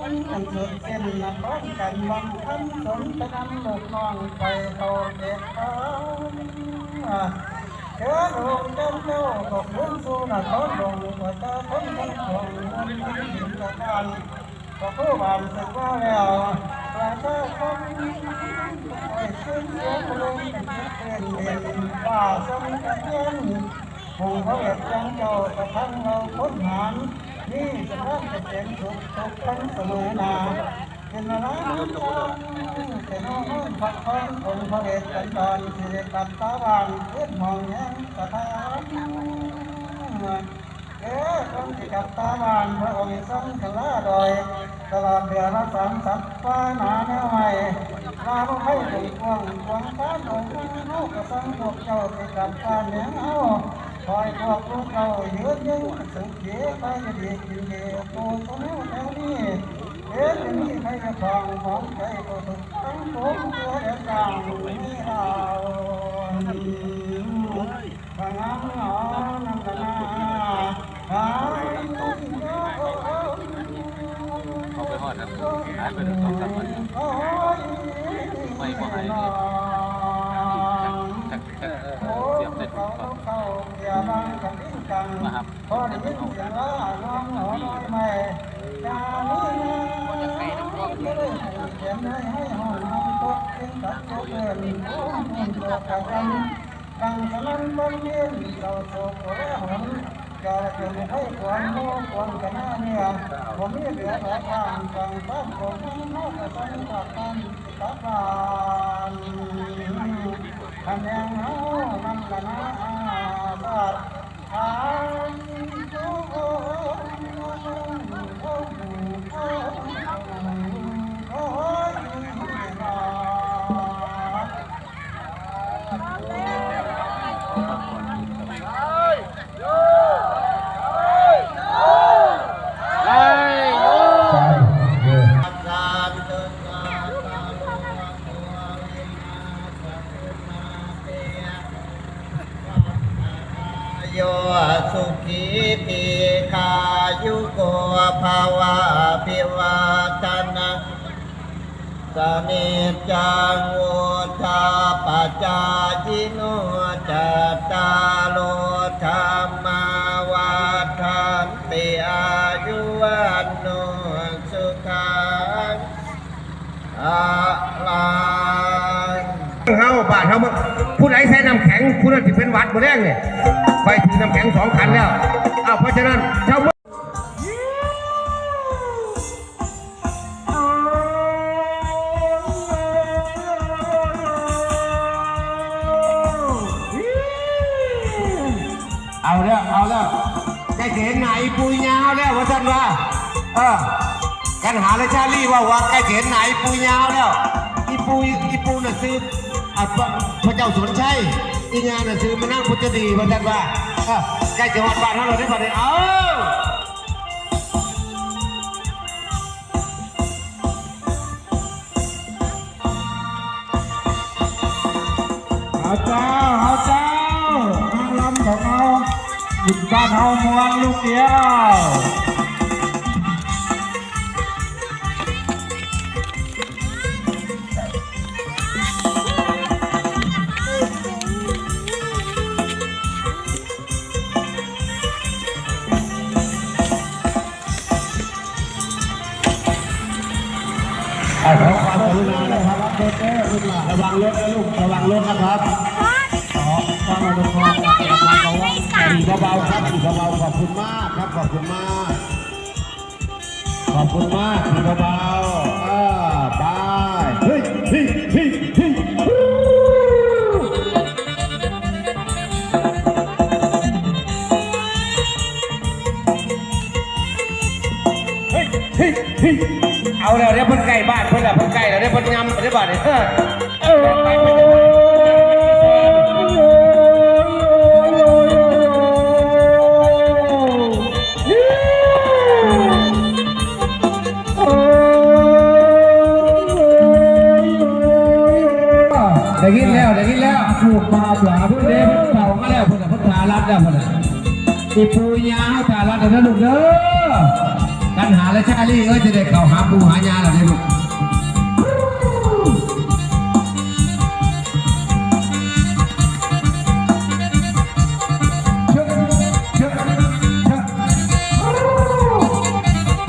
กันสุดเส้นนักร้องกันบังคันสนไปนำลูกน้องไปเขาเด็กเขาเชิญองค์เจ้าเจ้าก็คุ้นสู่นักร้องลงว่าจะพ้นคนของมันหินละกันก็ผู้บานสึกว่าแล้วประชาชนไอ้ซึ่งเสียงลงเป็นเด่นป่าสมกันเย็นคงเขาเอ็ดยังเจ้าจะทั้งเราค้นหาน นี่จะเริ่มจะเป็นสุขทุกทั้งเสมอนาเป็นอะไรจังเป็นน้องพักผ่อนคนเขาเอ็ดกันตอนสิเดตัดตาบานเพื่อนมองยังสะท้านเอ๊ะคนที่กับตาบานพระองค์ทรงขลาดอยตลอดเดือนละสามสัปฟ้าห์นาแนวใหม่ลาลูกให้ถึงกวงกวงฟ้าหนุ่มลูกกระสังพวกเจ้าที่กับตาเหนียงเอา คอยพวกลูกเราเยืนยังสุขเดียไปจะดีกินเดียวตัวตัวนู้แล้วนี่เอ๊ะจะมีใครจะฟังของใจก็สุขทั้งผมตัวเดียวกันนี่เราฟังน้ำหนอน้ำตาหน้าหายเขาไปหอดครับหายไปถึงสองสามวันไม่บ่หายจักจักเสียบเสร็จก่อ นมาครับพอได้ยินเสียงว่าน้องหนอน้อยใหม่จานี้นะไม่ได้เขียนได้ให้ห้องน้องตกเป็นตัดตัวเกินโอ้ยมันตัวกันดังสนั่นบนเย็นเราโศกโอ้หนจะจะไม่ให้ความโม้ความกันหน้าเนี่ยผมมีเหลือหลายทางฟังบ้านผมไม่นอกจากสังกัดกันตาบาน ทำยังเอานั่นละนะบาดโยสุขีติคายุโกภาวะพิวาทนาสนิจังวุธาปจายิโนจตตาโลธรรมาวัฏันติอายุวันโนสุขังอา เฮาผู้ใดใช้น้ำแข็งผู้นั้นสิเป็นวัดบ่แรงเนี่ยไปถือน้ำแข็งสองคันแล้วอ้าวเพราะฉะนั้นชาวเมือเอาแล้วเอาแล้วได้เห็นไหนปุยยาวแล้วว่าท่านว่าเออกันหาและชาลี่ว่าว่าใกล้เห็นไหนปุยยาวแล้วอีปูอีปูน่ะซื้อ อะพระพระเจ้าสนชัยอีงานน่ะซื้อมานั่งพุทธดีว่าท่านว่าเออใกล้จะวัดบ้านเราได้ป่ะเนี่ยเอาเอาเจ้าเอาเจ้านางลำของเราบุญบ้านเฮามวลลูกเดียว รับรถเด้อลูกหลานระวังรถนะลูกระวังรถนะครับขอความอนุเคราะห์จากทางเขาว่าขี่เบาๆครับขี่เบาๆขอบคุณมากครับขอบคุณมาก ขอบคุณมากขี่เบา เฮ้ยเฮ้ยเอาแล้วเดี๋ยวเพิ่นใกล้บ้านเพิ่นแล้วเพิ่นใกล้แล้วเดี๋ยวเพิ่นยำเดี๋ยวบ้านเนี่ยเออไปไปไปไปได้ยินแล้วได้ยินแล้วผูกมาปลาเพิ่นเด้เพิ่นเป่ามาแล้วเพิ่นน่ะเพิ่นทารัดแล้วเพิ่นน่ะอีปูยาวทารัดแล้วนะลูกเด้อ กันหาและชาลี่เอ้ยจะได้เขาหาปูหายาเหรอเนี่ยลูก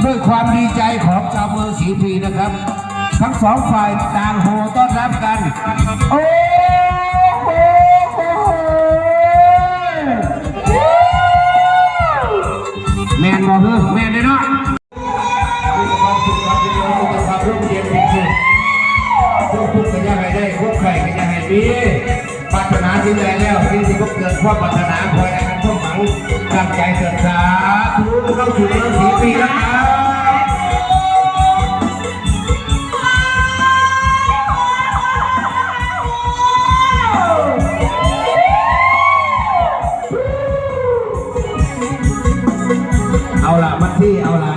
ด้วยความดีใจของชาวเมืองศรีพีนะครับ ทั้งสองฝ่ายต่างโห่ต้อนรับกัน โอ้โหแมนบอกเฮ้แมนเลยเนาะ พวกใครก็ยังไงมีปรารถนาที่ใดแล้วที่ที่พบเกิดความปรารถนาคอยให้กันทุกหวังตั้งใจเถิดสาธุเข้าสู่เมืองศรีพีแล้วครับเอาละมันที่เอาละ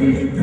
เอ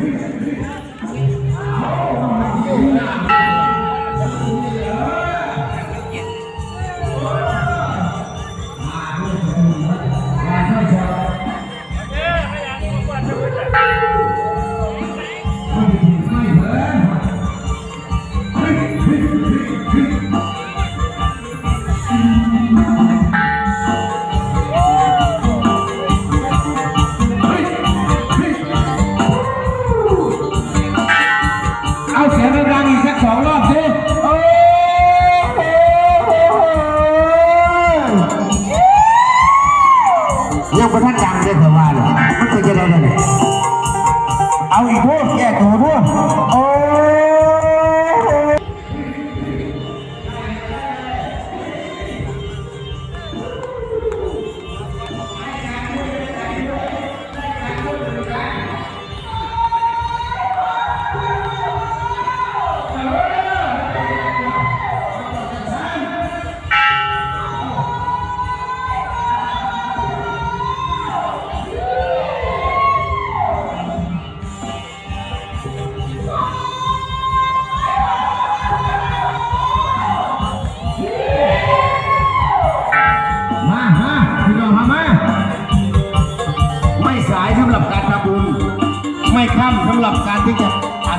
เ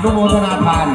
นุโมทนาทาน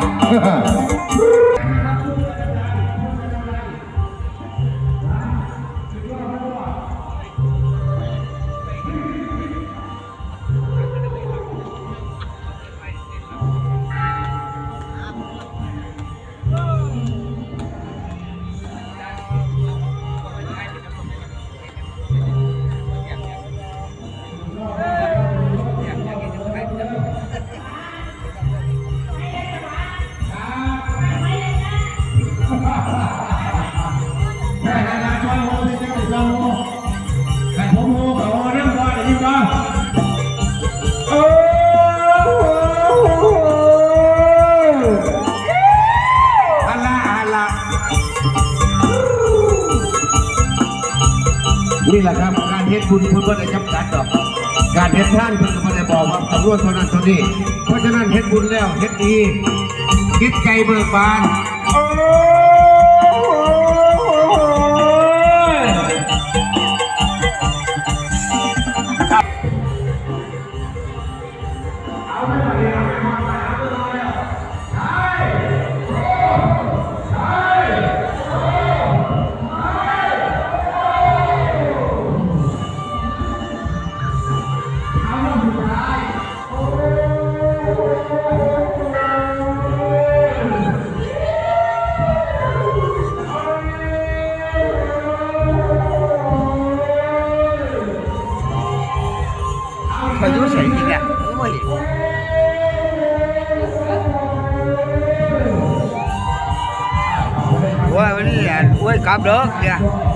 นี่แหละครับการเฮ็ดบุญคุณไม่ได้จำกัดดอก การเฮ็ดท่านคุณก็ไม่ได้บอกว่าจำนวนเท่านั้นเท่านี้ เพราะฉะนั้นเฮ็ดบุญแล้วเฮ็ดดีคิดใจเบิกบานโอ้ยเขายุ่งใส่จริงอะไม่เห็น ยกลั